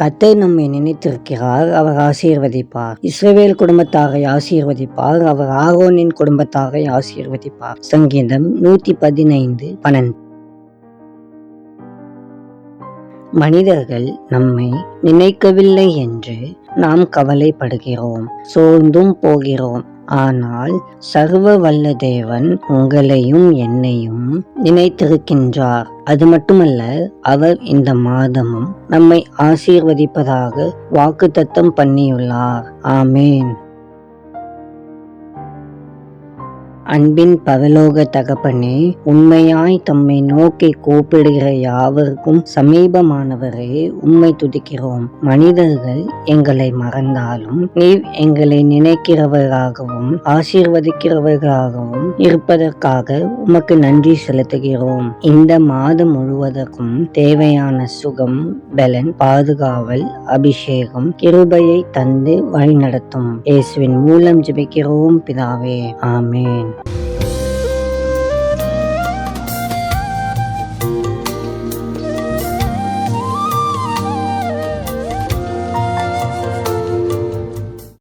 கத்தை நம்மை நினைத்திருக்கிறார் அவர் ஆசீர்வதிப்பார். இஸ்ரேல் குடும்பத்தாரை ஆசீர்வதிப்பார் அவர் ஆரோனின் குடும்பத்தாரை ஆசீர்வதிப்பார். சங்கீதம் நூத்தி பதினைந்து பன்னெண்டு. மனிதர்கள் நம்மை நினைக்கவில்லை என்று நாம் கவலைப்படுகிறோம் சோர்ந்தும் போகிறோம். ஆனால் சர்வ வல்ல தேவன் உங்களையும் என்னையும் நினைத்திருக்கின்றார். அது மட்டுமல்ல அவர் இந்த மாதமும் நம்மை ஆசீர்வதிப்பதாக வாக்குத்தத்தம் பண்ணியுள்ளார். ஆமேன். அன்பின் பரலோக தகப்பனே உண்மையாய் தம்மை நோக்கி கூப்பிடுகிற யாவருக்கும் சமீபமானவரே உண்மை துதிக்கிறோம். மனிதர்கள் எங்களை மறந்தாலும் நீர் எங்களை நினைக்கிறவராகவும் ஆசீர்வதிக்கிறவர்களாகவும் இருப்பதற்காக உமக்கு நன்றி செலுத்துகிறோம். இந்த மாதம் முழுவதற்கும் தேவையான சுகம் பலன் பாதுகாவல் அபிஷேகம் கிருபையை தந்து வழிநடத்தும். இயேசுவின் மூலம் ஜெபிக்கிறோம் பிதாவே. ஆமேன். you